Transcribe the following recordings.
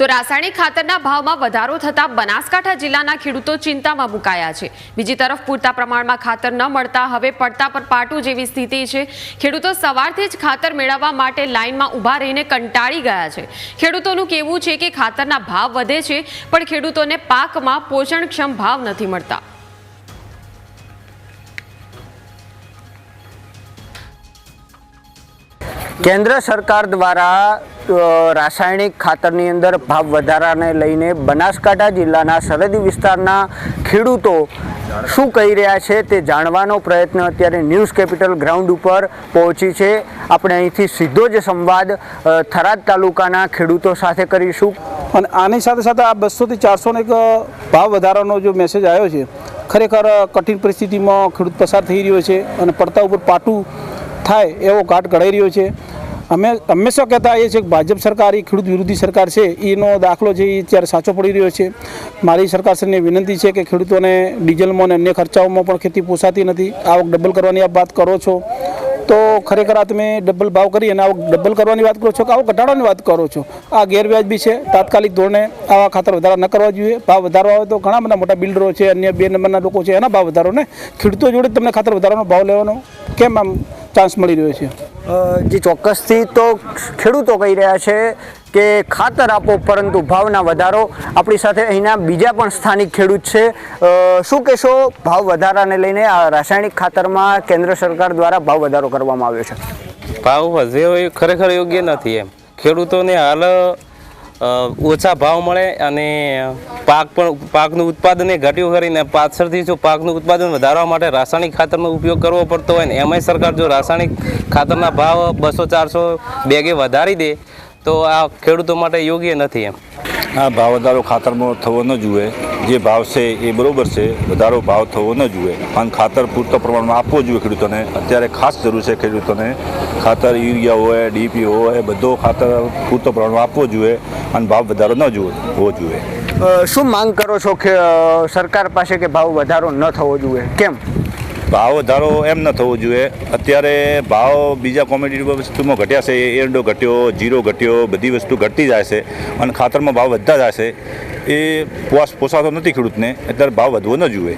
તો રાસાયણિક ખાતરના ભાવમાં વધારો થતાં બનાસકાંઠા જિલ્લાના ખેડૂતો ચિંતામાં મુકાયા છે. બીજી તરફ પૂરતા પ્રમાણમાં ખાતર ન મળતા હવે પડતા પર પાટું જેવી સ્થિતિ છે. ખેડૂતો સવારથી જ ખાતર મેળવવા માટે લાઇનમાં ઊભા રહીને કંટાળી ગયા છે. ખેડૂતોનું કહેવું છે કે ખાતરના ભાવ વધે છે, પણ ખેડૂતોને પાકમાં પોષણક્ષમ ભાવ નથી મળતા. કેન્દ્ર સરકાર દ્વારા રાસાયણિક ખાતરની અંદર ભાવ વધારાને લઈને બનાસકાંઠા જિલ્લાના સરહદી વિસ્તારના ખેડૂતો શું કહી રહ્યા છે તે જાણવાનો પ્રયત્ન અત્યારે ન્યૂઝ કેપિટલ ગ્રાઉન્ડ ઉપર પહોંચી છે. આપણે અહીંથી સીધો જ સંવાદ થરાદ તાલુકાના ખેડૂતો સાથે કરીશું. અને આની સાથે સાથે આ બસોથી ચારસોનો એક ભાવ વધારાનો જો મેસેજ આવ્યો છે, ખરેખર કઠિન પરિસ્થિતિમાં ખેડૂત પસાર થઈ રહ્યો છે અને પડતા ઉપર પાટું થાય એવો ઘાટ ઘડાઈ રહ્યો છે. અમે હંમેશા કહેતા એ છે કે ભાજપ સરકાર, એ ખેડૂત વિરોધી સરકાર છે, એનો દાખલો છે એ અત્યારે સાચો પડી રહ્યો છે. મારી સરકારશ્રીને વિનંતી છે કે ખેડૂતોને ડીઝલમાં અને અન્ય ખર્ચાઓમાં પણ ખેતી પોસાતી નથી. આવક ડબલ કરવાની આપ વાત કરો છો. તો ખરેખર આ તમે ડબલ ભાવ કરી અને આવક ડબલ કરવાની વાત કરો છો કે આવક ઘટાડવાની વાત કરો છો? આ ગેરવ્યાજબી છે. તાત્કાલિક ધોરણે આવા ખાતર વધારા ન કરવા જોઈએ. ભાવ વધારો આવે તો ઘણા બધા મોટા બિલ્ડરો છે, અન્ય બે નંબરના લોકો છે, એના ભાવ વધારો ને ખેડૂતો જોડે તમને ખાતર વધારાનો ભાવ લેવાનો કેમ આમ ચાન્સ મળી રહ્યો છે? જે ચોક્કસથી તો ખેડૂતો કહી રહ્યા છે કે ખાતર આપો, પરંતુ ભાવના વધારો. આપણી સાથે અહીંના બીજા પણ સ્થાનિક ખેડૂત છે. શું કહેશો? ભાવ વધારાને લઈને આ રાસાયણિક ખાતરમાં કેન્દ્ર સરકાર દ્વારા ભાવ વધારો કરવામાં આવ્યો છે. ભાવ વધે ખરેખર યોગ્ય નથી એમ. ખેડૂતોને હાલ ઓછા ભાવ મળે અને પાક પણ, પાકનું ઉત્પાદન એ ઘટ્યું કરીને પાછળથી જો પાકનું ઉત્પાદન વધારવા માટે રાસાયણિક ખાતરનો ઉપયોગ કરવો પડતો હોય ને, એમાંય સરકાર જો રાસાયણિક ખાતરના ભાવ બસો ચારસો બેગે વધારી દે, તો આ ખેડૂતો માટે યોગ્ય નથી એમ. આ ભાવ વધારો ખાતરમાં થવો ન જોઈએ જે ભાવ છે એ બરાબર છે. વધારો ભાવ થવો ન જોઈએ પણ ખાતર પૂરતા પ્રમાણમાં આપવો જોઈએ ખેડૂતોને. અત્યારે ખાસ જરૂર છે ખેડૂતોને. ખાતર યુરિયા હોય, ડીપી હોય, બધો ખાતર પૂરતા પ્રમાણમાં આપવો જોઈએ અને ભાવ વધારો ન જોઈએ હોવો જોઈએ. શું માંગ કરો છો કે સરકાર પાસે કે ભાવ વધારો ન થવો જોઈએ? કેમ? ભાવ વધારો એમ ન થવો જોઈએ. અત્યારે ભાવ બીજા કોમ્પિટિટિવ વસ્તુમાં ઘટ્યા છે. એરંડો ઘટ્યો, જીરો ઘટ્યો, બધી વસ્તુ ઘટતી જાય છે અને ખાતરમાં ભાવ વધતા જાય છે. એ પોસ, પોસાતો નથી ખેડૂતને. અત્યારે ભાવ વધવો ન જોઈએ.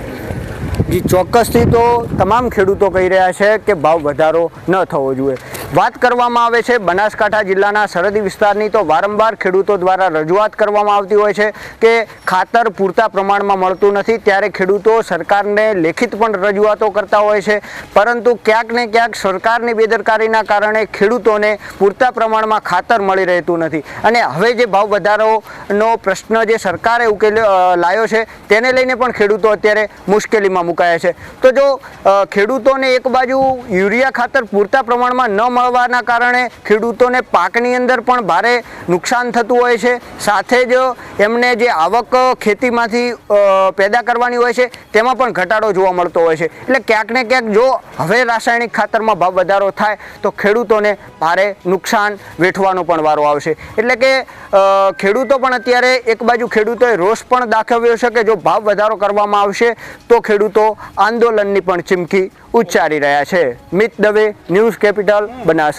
જી, ચોક્કસથી તો તમામ ખેડૂતો કહી રહ્યા છે કે ભાવ વધારો ન થવો જોઈએ. વાત કરવામાં આવે છે, બનાસકાંઠા જિલ્લાના સરહદી વિસ્તારની તો વારંવાર ખેડૂતો દ્વારા રજૂઆત કરવામાં આવતી હોય છે કે ખાતર પૂરતા પ્રમાણમાં મળતું નથી, ત્યારે ખેડૂતો સરકારને લેખિત પણ રજૂઆતો કરતા હોય છે. પરંતુ ક્યાંક ને ક્યાંક સરકારની બેદરકારીના કારણે ખેડૂતોને પૂરતા પ્રમાણમાં ખાતર મળી રહેતું નથી. અને હવે જે ભાવ વધારોનો પ્રશ્ન જે સરકારે ઉકેલ્યો લાવ્યો છે, તેને લઈને પણ ખેડૂતો અત્યારે મુશ્કેલીમાં મુકાયા છે. તો જો ખેડૂતોને એક બાજુ યુરિયા ખાતર પૂરતા પ્રમાણમાં ન મળવાના કારણે ખેડૂતોને પાકની અંદર પણ ભારે નુકસાન થતું હોય છે. સાથે જ એમને જે આવક ખેતીમાંથી પેદા કરવાની હોય છે, તેમાં પણ ઘટાડો જોવા મળતો હોય છે. એટલે ક્યાંક ને ક્યાંક જો હવે રાસાયણિક ખાતરમાં ભાવ વધારો થાય, તો ખેડૂતોને ભારે નુકસાન વેઠવાનો પણ વારો આવશે. એટલે કે ખેડૂતો પણ અત્યારે એક બાજુ ખેડૂતોએ રોષ પણ દાખવ્યો છે કે જો ભાવ વધારો કરવામાં આવશે, તો ખેડૂતો આંદોલનની પણ ચીમકી ઉચ્ચારી રહ્યા છે. Mit Dave News Capital Banas